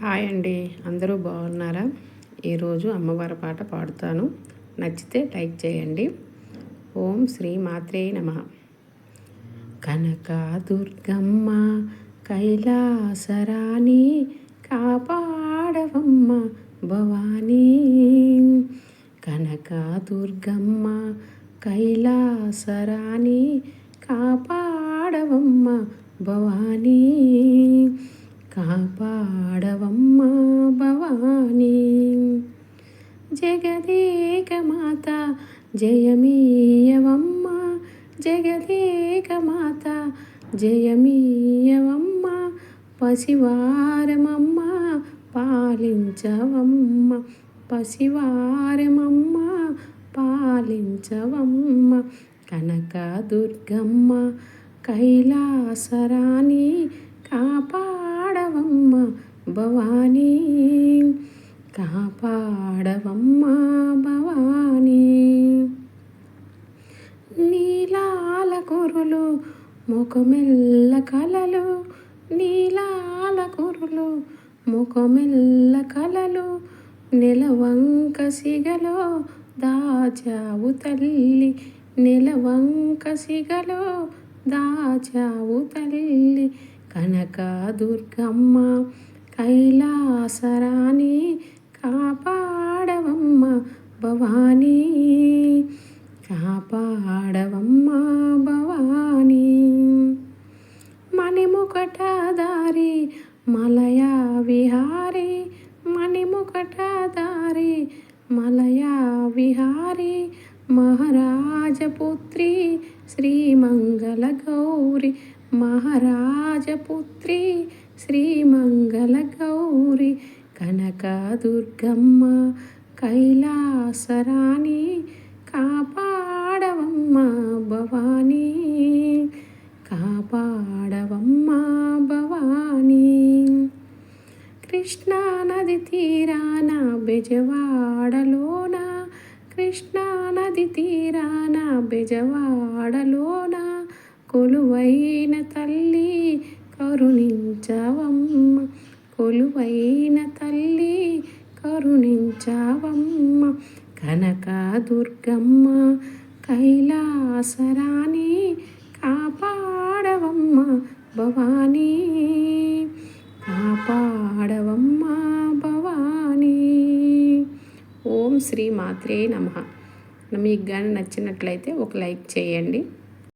Hi అండి. అందరూ బాగున్నారా? ఈరోజు అమ్మవారి పాట పాడుతాను. నచ్చితే లైక్ చేయండి. ఓం శ్రీ మాత్రే నమ. కనక దుర్గమ్మ కైలాసరాణి కాపాడవమ్మ భవానీ. కనక దుర్గమ్మ కైలాసరాణి కాపాడవమ్మ భవానీ. కాపా జగదేకమాత జయమీయవమ్మ జగదేకమాత జయమీయవమ్మ పసివారమమ్మ పాలించవమ్మ పసివారమమ్మ పాలించవమ్మ కనక దుర్గమ్మ కైలాసరాణి కాపాడవమ్మ భవానీ కాపాడవమ్మా భవానీ. నీలాల కురులు ముఖమెల్ల కలలు. నీలాల కురులు ముఖమెల్ల కలలు. నెలవంక సిగలో దాచావు తల్లి. నెలవంక సిగలో దాచావు తల్లి. కనక దుర్గమ్మ కైలాసరాణి మలయా విహారీ మణిముకట దారి. మలయా విహారీ మహారాజపుత్రి శ్రీమంగళ గౌరి మహారాజపుత్రి శ్రీమంగళ గౌరి కనకదుర్గమ్మ కైలాసరాణి. కాపాడవమ్మ భవానీ. కాపాడ కృష్ణానది తీరాన బెజవాడలోన? కృష్ణానది తీరాన బెజవాడలోన? కొలువైన తల్లి కరుణించవమ్మ. కొలువైన తల్లి కరుణించవమ్మ. కనక దుర్గమ్మ కైలాసరాణి కాపాడవమ్మ భవానీ. ఓం శ్రీ మాత్రే నమ. మీకు కానీ నచ్చినట్లయితే ఒక లైక్ చేయండి.